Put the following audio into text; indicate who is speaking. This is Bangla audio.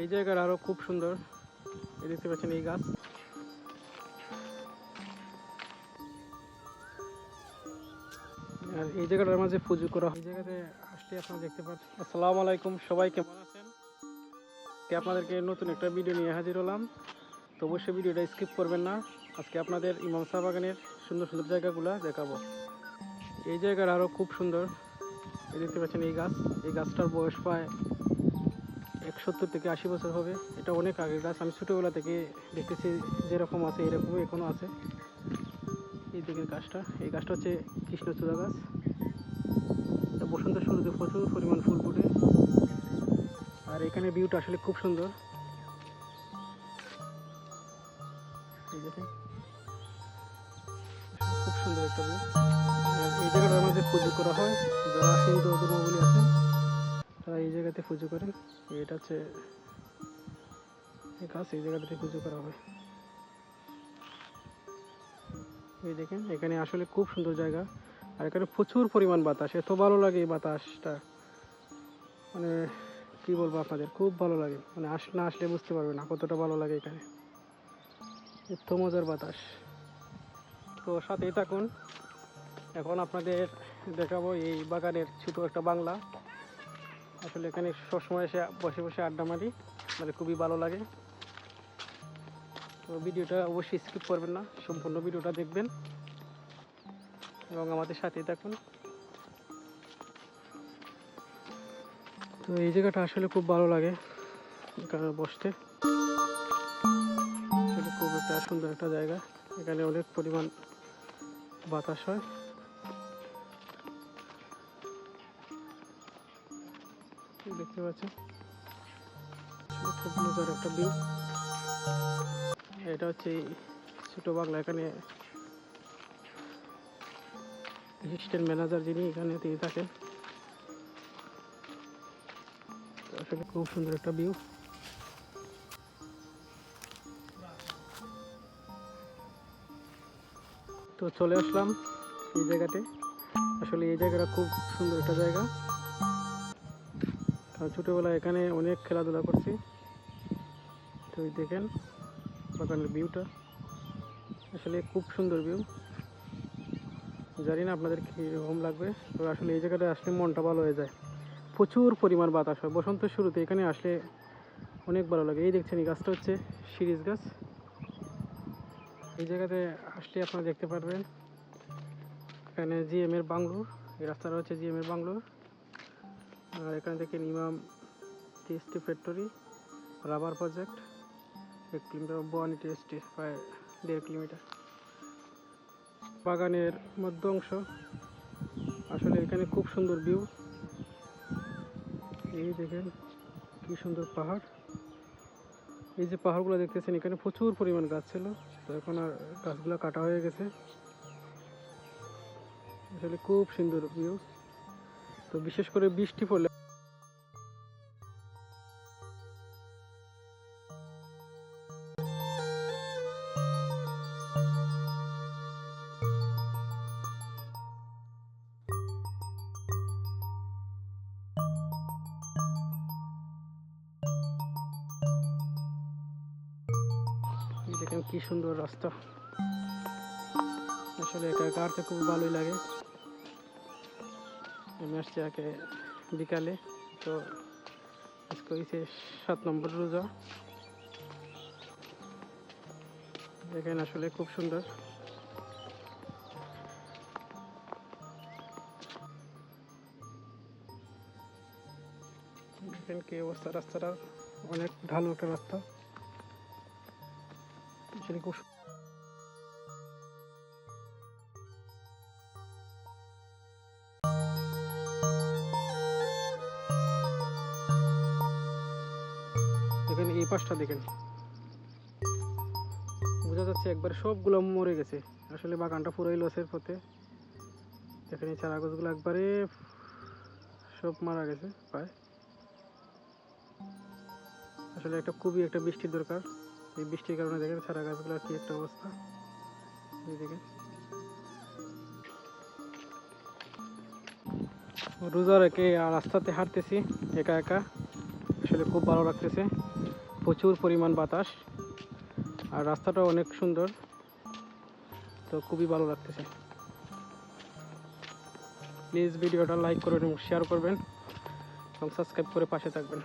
Speaker 1: এই জায়গাটা আরও খুব সুন্দর। এই দেখতে পাচ্ছেন এই গাছ। আর এই জায়গাটার মাঝে পুজো করা এই জায়গাতে আসলে আপনারা দেখতে পাচ্ছেন। আসসালামু আলাইকুম, সবাই কেমন আছেন? আপনাদেরকে নতুন একটা ভিডিও নিয়ে হাজির হলাম। তো অবশ্যই ভিডিওটা স্কিপ করবেন না। আজকে আপনাদের ইমাম শাহ বাগানের সুন্দর সুন্দর জায়গাগুলো দেখাবো। এই জায়গাটা আরও খুব সুন্দর। এই দেখতে পাচ্ছেন এই গাছ। এই গাছটার বয়স প্রায় এক সত্তর থেকে আশি বছর হবে। এটা অনেক আগের গাছ আমি ছোটোবেলা থেকে দেখতেছি যেরকম আছে এরকমই এখনও আছে। এই দিকের গাছটা। এই গাছটা হচ্ছে কৃষ্ণচূড়া গাছ। এটা বসন্তের শুরুতে প্রচুর পরিমাণ ফুল ফুটে। আর এখানে ভিউটা আসলে খুব সুন্দর। খুব সুন্দর একটা ভিউ এই জায়গাটার মধ্যে পুজো করা হয়। যারা হিন্দু ধর্মাবলী আছেন তারা এই জায়গাতে পুজো করেন এটা হচ্ছে গাছ এই জায়গাটাতে পুজো করা হয়। এই দেখেন, এখানে আসলে খুব সুন্দর জায়গা। আর এখানে প্রচুর পরিমাণ বাতাস। এত ভালো লাগে এই বাতাসটা। মানে কি বলব আপনাদের, খুব ভালো লাগে। মানে আস, না আসলে বুঝতে পারবে না কতটা ভালো লাগে এখানে। এত মজার বাতাস। তো সাথেই থাকুন। এখন আপনাদের দেখাবো এই বাগানের ছোটো একটা বাংলা। আসলে এখানে সবসময় এসে বসে বসে আড্ডা মারি মানে খুবই ভালো লাগে। তো ভিডিওটা অবশ্যই স্কিপ করবেন না, সম্পূর্ণ ভিডিওটা দেখবেন। এবং আমাদের সাথেই থাকুন। তো এই জায়গাটা আসলে খুব ভালো লাগে, এখানে বসতে। খুব একটা সুন্দর একটা জায়গা, এখানে অনেক পরিমাণ বাতাস হয়। দেখতে পাচ্ছেন। খুব মজার একটা ভিউ এটা হচ্ছে ছোটো বাংলা এখানে অ্যাসিস্ট্যান্ট ম্যানেজার যিনি এখানে তিনি থাকেন। খুব সুন্দর একটা ভিউ তো চলে আসলাম এই জায়গাতে। আসলে এই জায়গাটা খুব সুন্দর একটা জায়গা। কারণ ছোটোবেলায় এখানে অনেক খেলাধুলা করছি। তো দেখেন বাগানের ভিউটা আসলে খুব সুন্দর ভিউ জানি না আপনাদের কীরকম লাগবে তো আসলে এই জায়গাটা আসলে মনটা ভালো হয়ে যায়। প্রচুর পরিমাণ বাতাস হয়। বসন্তের শুরুতে এখানে আসলে অনেক ভালো লাগে। এই দেখছেন, এই গাছটা হচ্ছে সিরিজ গাছ। এই জায়গাতে আসলে আপনারা দেখতে পারবেন, এখানে জিএম এর বাংলোর। এই রাস্তাটা হচ্ছে জিএম এর বাংলোর। আর এখান থেকে ইমাম টিএসটি ফ্যাক্টরি রাবার প্রজেক্ট এক কিলোমিটার বোয়ানি টিএসটি প্রায় দেড় কিলোমিটার। বাগানের মধ্য অংশ। আসলে এখানে খুব সুন্দর ভিউ এই দেখেন কি সুন্দর পাহাড়। এই যে পাহাড়গুলো দেখতেছেন, এখানে প্রচুর পরিমাণ গাছ ছিল। তো এখন আর গাছগুলো কাটা হয়ে গেছে। আসলে খুব সুন্দর ভিউ তো বিশেষ করে বৃষ্টি পড়লে কি সুন্দর রাস্তা। আসলে একা একা খুব ভালোই লাগে। আমি আসছি আগে বিকালে, তো আজকে হয়েছে সাত নম্বর রোজা। দেখেন আসলে খুব সুন্দর। কি অবস্থা, রাস্তাটা অনেক ঢালু একটা রাস্তা। খুব এই পাশটা দেখেন। বোঝা যাচ্ছে একবার সবগুলো মরে গেছে। আসলে বাগানটা পুরোই লসের পথে। দেখেন এই চারা গাছগুলো একবারে সব মারা গেছে, প্রায়। আসলে একটা খুবই একটা বৃষ্টির দরকার। এই বৃষ্টির কারণে দেখেন চারা গাছগুলোর কি একটা অবস্থা। দেখেন। রোজা রেখে আর রাস্তাতে হাঁটতেছি, একা একা। আসলে খুব ভালো লাগতেছে। প্রচুর পরিমাণ বাতাস আর রাস্তাটা অনেক সুন্দর। তো খুবই ভালো লাগতেছে। প্লিজ ভিডিওটা লাইক করবেন এবং শেয়ার করবেন এবং সাবস্ক্রাইব করে পাশে থাকবেন।